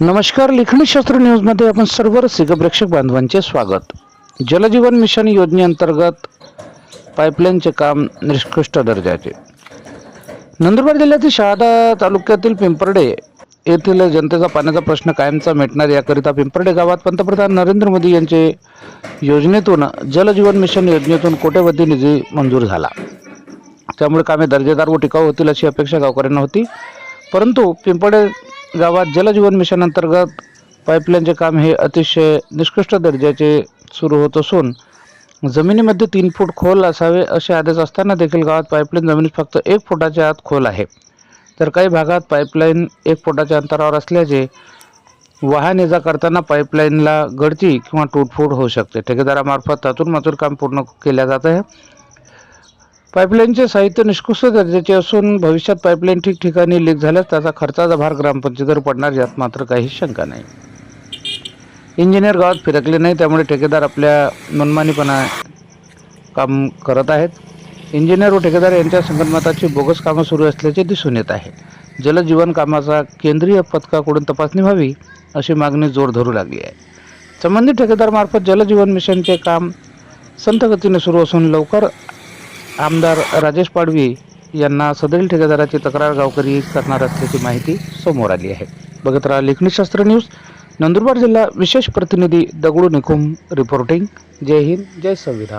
नमस्कार लेखनीशास्त्र न्यूजमध्ये आपण सर्व रसिक प्रेक्षक बांधवांचे स्वागत. जलजीवन मिशन योजनेअंतर्गत पाईपलाईनचे काम निष्कृष्ट दर्जाचे. नंदुरबार जिल्ह्यातील शहादा तालुक्यातील पिंपर्डे येथील जनतेचा पाण्याचा प्रश्न कायमचा मिटणार याकरिता पिंपर्डे गावात पंतप्रधान नरेंद्र मोदी यांचे योजनेतून जलजीवन मिशन योजनेतून कोट्यवधी निधी मंजूर झाला. त्यामुळे कामे दर्जेदार व टिकाऊ होतील अशी अपेक्षा गावकऱ्यांना होती. परंतु पिंपळे गावात जलजीवन मिशन अंतर्गत पाईपलाईनचे काम हे अतिशय निष्कृष्ट दर्जाचे सुरू होत असून जमिनीमध्ये तीन फूट खोल असावे असे आदेश असताना देखील गावात पाईपलाईन जमिनीत फक्त एक फुटाच्या आत खोल आहे. तर काही भागात पाईपलाईन एक फुटाच्या अंतरावर असल्याचे वाहन ये जा करताना पाईपलाईनला गळती किंवा तुटफूट होऊ शकते. ठेकेदारामार्फत तातून मातूर काम पूर्ण केल्या जात आहे. पाईपलाईनचे साहित्य निष्कृष्ट दर्जाचे असून भविष्यात पाईपलाईन ठिकठिकाणी लीक झाल्यास त्याचा खर्चाचा भार ग्रामपंचायतीवर पडणार यात मात्र काही शंका नाही. इंजिनियर गावात फिरकले नाही त्यामुळे ठेकेदार आपल्या मनमानीपणा काम करत आहेत. इंजिनियर व ठेकेदार यांच्या संगणमताची बोगस कामं सुरू असल्याचे दिसून येत आहे. जलजीवन कामाचा केंद्रीय पथकाकडून तपासणी व्हावी अशी मागणी जोर धरू लागली आहे. संबंधित ठेकेदारमार्फत जलजीवन मिशनचे काम संतगतीने सुरू असून लवकर आमदार राजेश पाडवी यांना सदरील ठेकेदाराची तक्रार गावकरी करणार असल्याची माहिती समोर आली आहे. बघत राहा लेखणीशास्त्र न्यूज नंदुरबार जिल्हा विशेष प्रतिनिधी दगडू निकुम रिपोर्टिंग जय हिंद जय संविधान.